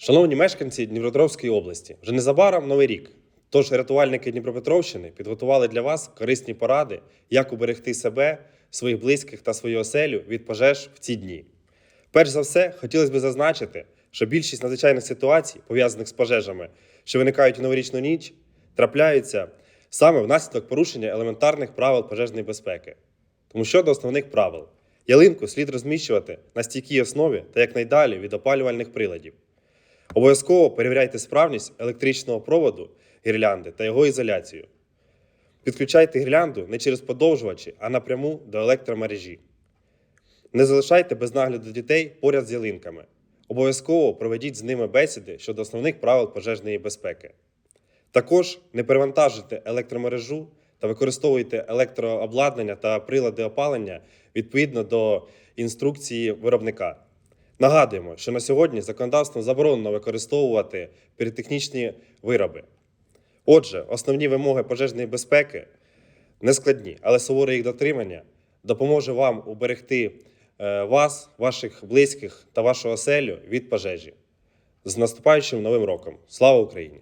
Шановні мешканці Дніпропетровської області, вже незабаром новий рік. Тож рятувальники Дніпропетровщини підготували для вас корисні поради, як уберегти себе, своїх близьких та свою оселю від пожеж в ці дні. Перш за все, хотілося б зазначити, що більшість надзвичайних ситуацій, пов'язаних з пожежами, що виникають у новорічну ніч, трапляються саме внаслідок порушення елементарних правил пожежної безпеки. Тому щодо основних правил, ялинку слід розміщувати на стійкій основі та якнайдалі від опалювальних приладів. Обов'язково перевіряйте справність електричного проводу гірлянди та його ізоляцію. Підключайте гірлянду не через подовжувачі, а напряму до електромережі. Не залишайте без нагляду дітей поряд з ялинками. Обов'язково проведіть з ними бесіди щодо основних правил пожежної безпеки. Також не перевантажуйте електромережу та використовуйте електрообладнання та прилади опалення відповідно до інструкції виробника. Нагадуємо, що на сьогодні законодавством заборонено використовувати піротехнічні вироби. Отже, основні вимоги пожежної безпеки нескладні, але суворе їх дотримання допоможе вам уберегти е, вас, ваших близьких та вашу оселю від пожежі. З наступаючим новим роком! Слава Україні!